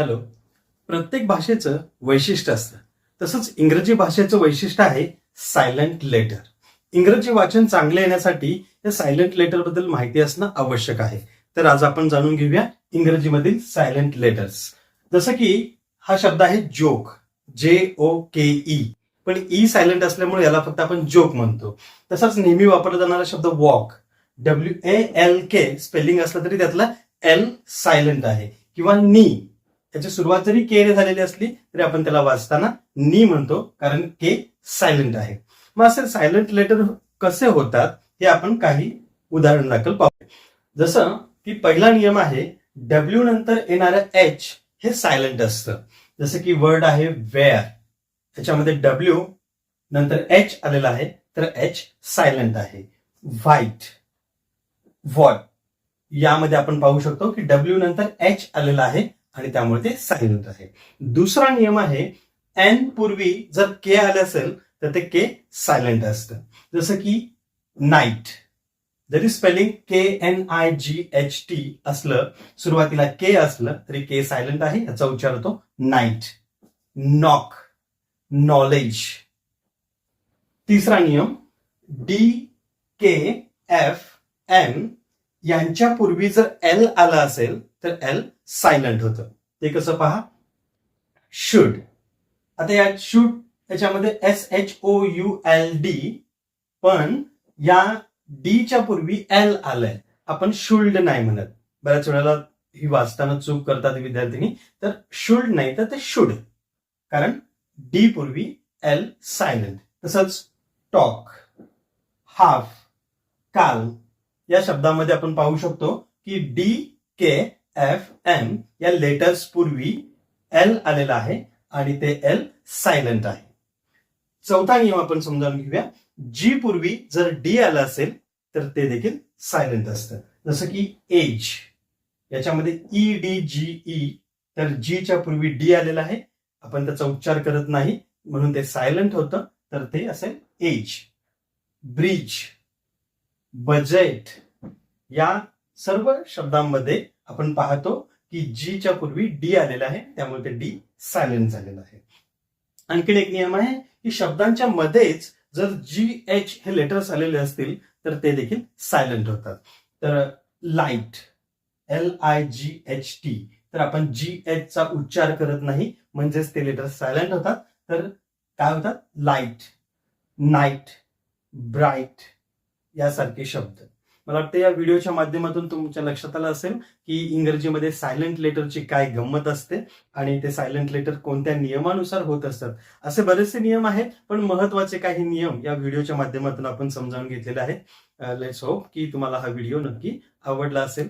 Hello. प्रत्येक भाषेचं वैशिष्ट्य असतं. तसंच इंग्रजी भाषेचं वैशिष्ट्य आहे सायलंट लेटर इंग्रजी वाचन चांगले येण्यासाठी या सायलंट लेटरबद्दल माहिती असणं आवश्यक आहे. तर आज आपण जाणून घेऊया इंग्रजीमधील सायलंट लेटर्स जसं की हा शब्द आहे joke J O K E पण e ई सायलंट असल्यामुळे याला फक्त आपण जोक म्हणतो. तसाच नेहमी वापरला जाणारा शब्द walk W A L K spelling असलं तरी त्यातला एल सायलंट आहे. किंवा नी. त्याची सुरुवात जरी के ने झालेली असली तरी आपण त्याला वाचताना नी म्हणतो कारण के सायलंट आहे. मग असे सायलंट लेटर कसे होतात हे आपण काही उदाहरण दाखल पाहू जसं की पहिला नियम आहे डब्ल्यू नंतर येणारं एच हे सायलंट असतं. जसं की वर्ड आहे वेअर त्याच्यामध्ये डब्ल्यू नंतर एच आलेला आहे तर एच सायलंट आहे. व्हाईट वॉट यामध्ये आपण पाहू शकतो की डब्ल्यू नंतर एच आलेला आहे आणि त्यामुळे ते सायलंट आहे. दुसरा नियम आहे एन पूर्वी जर के आले असेल तर ते के सायलंट असतं. जसं की नाईट जरी spelling K N I G H T असलं सुरुवातीला के असलं तरी के सायलंट आहे. याचा उच्चार होतो नाईट नॉक नॉलेज तिसरा नियम डी के एफ एम यांच्या पूर्वी जर एल आलं असेल तर एल सायलंट होतं. ते कसं पहा? शुड आता या शुड याच्यामध्ये S H O U L D पण या डीच्या पूर्वी एल आलंय. आपण शुल्ड नाही म्हणत. बऱ्याच वेळेला ही वाचताना चूक करतात विद्यार्थिनी. तर शुल्ड नाही तर ते शुड कारण डी पूर्वी एल सायलंट तसंच टॉक हाफ काल या शब्दामध्ये आपण पाहू शकतो की डी के एफ एम या लेटर्स पूर्वी एल आलेला आहे आणि ते एल सायलंट आहे. चौथा नियम आपण समजावून घेऊया. जी पूर्वी जर डी आलं असेल तर ते देखील सायलंट असतं. जसं की एज याच्यामध्ये ई डी जी ई तर जीच्या पूर्वी डी आलेला आहे. आपण त्याचा उच्चार करत नाही म्हणून ते सायलंट होतं तर ते असेल एज ब्रिज बजेट या सर्व शब्दांमध्ये आपण पाहतो की जीच्या पूर्वी डी आलेला आहे त्यामुळे ते डी सायलेंट झालेलं आहे. आणखीन एक नियम आहे की शब्दांच्या मध्येच जर जी एच हे लेटर्स आलेले असतील तर ते देखील सायलेंट होतात. तर light L I G H T तर आपण जी एच चा उच्चार करत नाही म्हणजेच ते लेटर सायलेंट होतात. तर काय होतात? लाइट नाईट ब्राईट यासारखे शब्द. मला वाटतं या व्हिडिओच्या माध्यमातून तुमच्या लक्षात आलं असेल की इंग्रजीमध्ये सायलेंट लेटरची काय गंमत असते आणि ते सायलेंट लेटर कोणत्या नियमानुसार होत असतात. असे बरेचसे नियम आहेत पण महत्त्वाचे काही नियम या व्हिडिओच्या माध्यमातून आपण समजावून घेतलेले आहेत. लेट्स होप की तुम्हाला हा व्हिडिओ नक्की आवडला असेल.